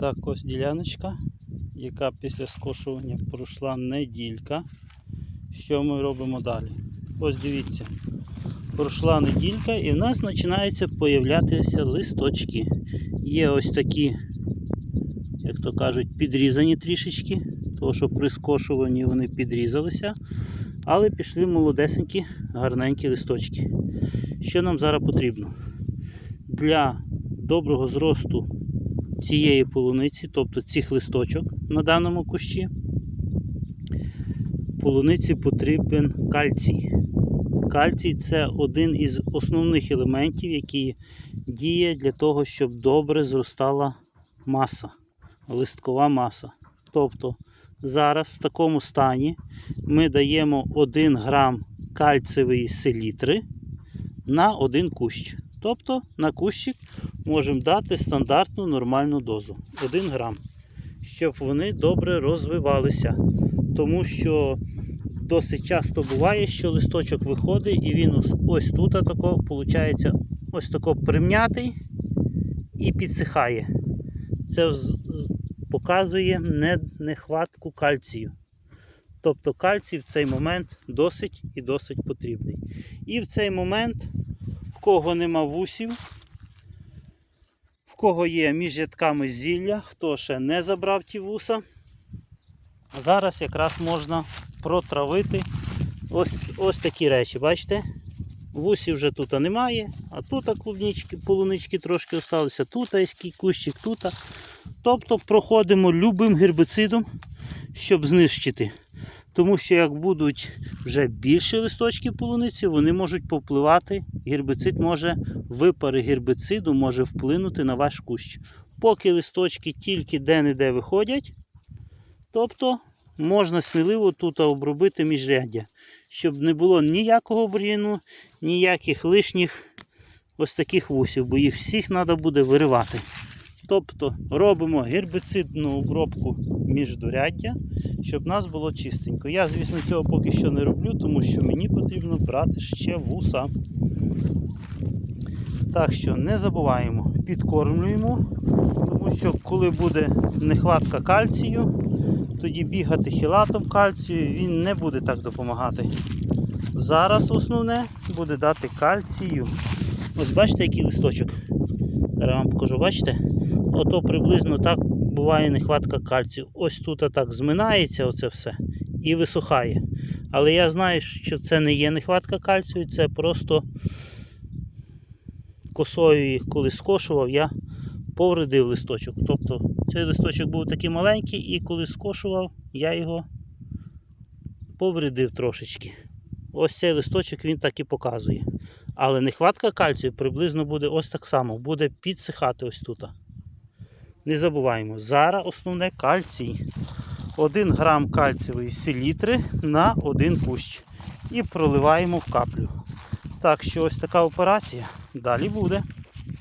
Так, ось діляночка, яка після скошування пройшла неділька. Що ми робимо далі? Ось дивіться. Пройшла неділька і в нас починаються появлятися листочки. Є ось такі, як то кажуть, підрізані трішечки, тому що при скошуванні вони підрізалися, але пішли молодесенькі, гарненькі листочки. Що нам зараз потрібно? Для доброго зросту цієї полуниці, тобто цих листочок на даному кущі, полуниці потрібен кальцій. Кальцій це один із основних елементів, який діє для того, щоб добре зростала маса, листкова маса. Тобто зараз в такому стані ми даємо 1 грам кальцевої селітри на один кущ. Тобто на кущик можемо дати стандартну нормальну дозу 1 грам, щоб вони добре розвивалися. Тому що досить часто буває, що листочок виходить і він ось, тут тако, виходить, ось тако прим'ятий і підсихає. Це показує нехватку кальцію. Тобто кальцій в цей момент досить і досить потрібний. І в цей момент, в кого нема вусів, кого є між рядками зілля, хто ще не забрав ті вуса, зараз якраз можна протравити ось, ось такі речі. Бачите? Вусів вже тут немає, а тут клубнички, полунички трошки залишилися, тут є кущик, тут. Тобто проходимо любим гербицидом, щоб знищити. Тому що як будуть вже більші листочки полуниці, вони можуть повпливати. Гербицид може, випари гербициду може вплинути на ваш кущ. Поки листочки тільки де-не-де виходять, тобто можна сміливо тут обробити міжряддя, щоб не було ніякого бур'яну, ніяких лишніх ось таких вусів, бо їх всіх треба буде виривати. Тобто робимо гербицидну обробку міждуряддя, щоб в нас було чистенько. Я, звісно, цього поки що не роблю, тому що мені потрібно брати ще вуса. Так що не забуваємо, підкормлюємо, тому що коли буде нехватка кальцію, тоді бігати хілатом кальцію він не буде так допомагати. Зараз основне буде дати кальцію. Ось бачите, який листочок. Зараз вам покажу, бачите? Ото приблизно так буває нехватка кальцію. Ось тут так зминається оце все і висухає. Але я знаю, що це не є нехватка кальцію, це просто косою їх коли скошував, я повредив листочок. Тобто цей листочок був такий маленький, і коли скошував, я його повредив трошечки. Ось цей листочок він так і показує. Але нехватка кальцію приблизно буде ось так само, буде підсихати ось тут. Не забуваємо, зараз основне кальцій. 1 грам кальцієвої селітри на один кущ. І проливаємо в каплю. Так що ось така операція. Далі буде.